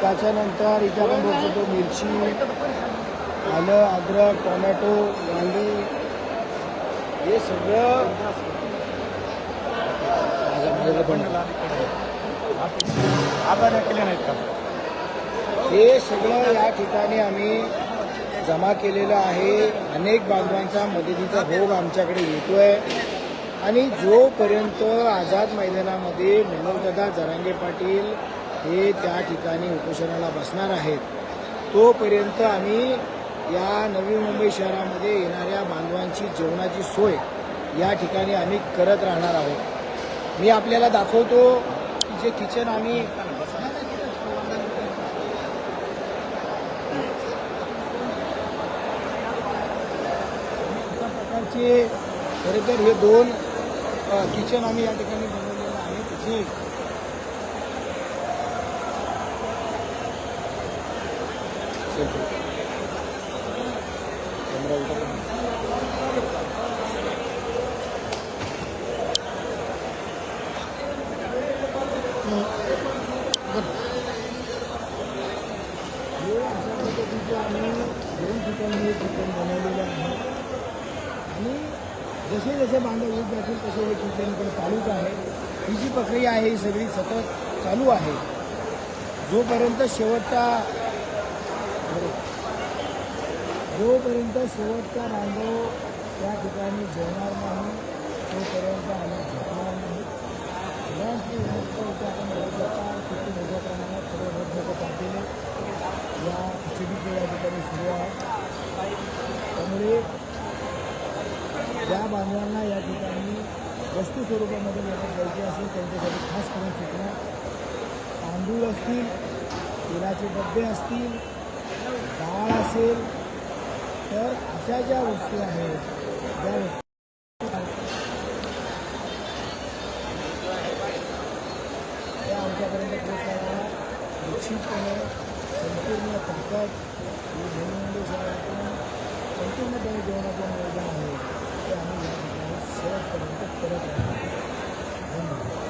त्याच्यानंतर इथे आपण बघू शकतो मिरची आलं अद्रक टोमॅटो वांगी. हे सगळं पण आता केले नाहीत का? हे सगळं या ठिकाणी आम्ही जमा केलेलं आहे. अनेक बांधवांचा मदतीचा भोग आमच्याकडे येतोय. आणि जोपर्यंत आझाद मैदानामध्ये मनोजदादा जरांगे पाटील हे त्या ठिकाणी उपोषणाला बसणार आहेत. तोपर्यंत आम्ही या नवी मुंबई शहरामध्ये येणाऱ्या बांधवांची जेवणाची सोय या ठिकाणी आम्ही करत राहणार आहोत. मी आपल्याला दाखवतो की जे किचन आम्ही अशा प्रकारचे खरे तर हे दोन किचन आम्ही या ठिकाणी बनवलेलं आहे. जे आम्ही दोन ठिकाणी किचन बनवलेलं आहे आणि जसे जसे बांधव होत जातील तसे हे किचन पण चालूच आहे ही जी प्रक्रिया आहे ही सगळी सतत चालू आहे. जोपर्यंत शेवटचा जोपर्यंत शेवटचा बांधव त्या ठिकाणी जेवणार नाही तोपर्यंत आम्ही झोपणार नाही. सगळ्यांची आपण किती मोठ्या प्रमाणात सर्व मोठमोठे पाटील या खिचडीचे या ठिकाणी सुरू आहे त्यामुळे ज्या बांधवांना या ठिकाणी वस्तू स्वरूपामध्ये मदत द्यायची असेल त्यांच्यासाठी खास करून सूचना. तांदूळ असतील तेलाचे डबे असतील डाळ असेल अशा ज्या वस्तू आहेत, ज्या वस्तू संपूर्ण ताकद ही धनुंड शहरातून संपूर्णपणे जेवणाचं नियोजन आहे, ते आम्ही या धन्यवाद.